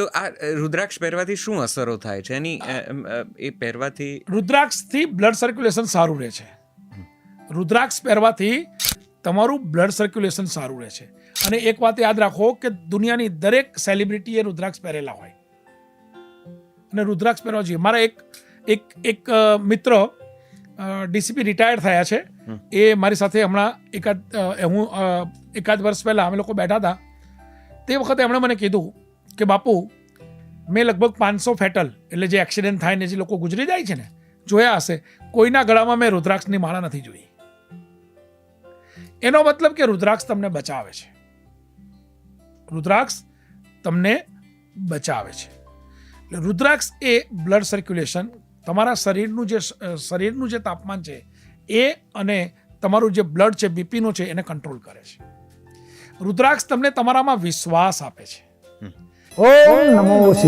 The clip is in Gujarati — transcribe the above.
તો આ રુદ્રાક્ષ પહેરવાથી શું અસરો થાય છે? એની એ પહેરવાથી રુદ્રાક્ષથી બ્લડ સર્ક્યુલેશન સારું રહે છે. રુદ્રાક્ષ પહેરવાથી તમારું બ્લડ સર્ક્યુલેશન સારું રહે છે. અને એક વાત યાદ રાખો કે દુનિયાની દરેક સેલિબ્રિટીએ રુદ્રાક્ષ પહેરેલા હોય. અને રુદ્રાક્ષ પહેરવા જોઈએ. મારા એક એક એક મિત્ર ડીસીપી રિટાયર્ડ થયા છે. એ મારી સાથે હમણાં એકાદ હું એકાદ વર્ષ પહેલાં અમે લોકો બેઠા હતા. તે વખતે એમણે મને કીધું કે બાપુ, મેં લગભગ પાંચસો ફેટલ, એટલે જે એક્સિડન્ટ થાય ને જે લોકો ગુજરી જાય છે ને, જોયા હશે. કોઈના ગળામાં મેં રુદ્રાક્ષની માળા નથી જોઈ. એનો મતલબ કે રુદ્રાક્ષ તમને બચાવે છે. રુદ્રાક્ષ તમને બચાવે છે. એટલે રુદ્રાક્ષ એ બ્લડ સર્ક્યુલેશન તમારા શરીરનું જે શરીરનું જે તાપમાન છે, એ અને તમારું જે બ્લડ છે બીપીનું છે, એને કંટ્રોલ કરે છે. રુદ્રાક્ષ તમને તમારામાં વિશ્વાસ આપે છે. オンナモー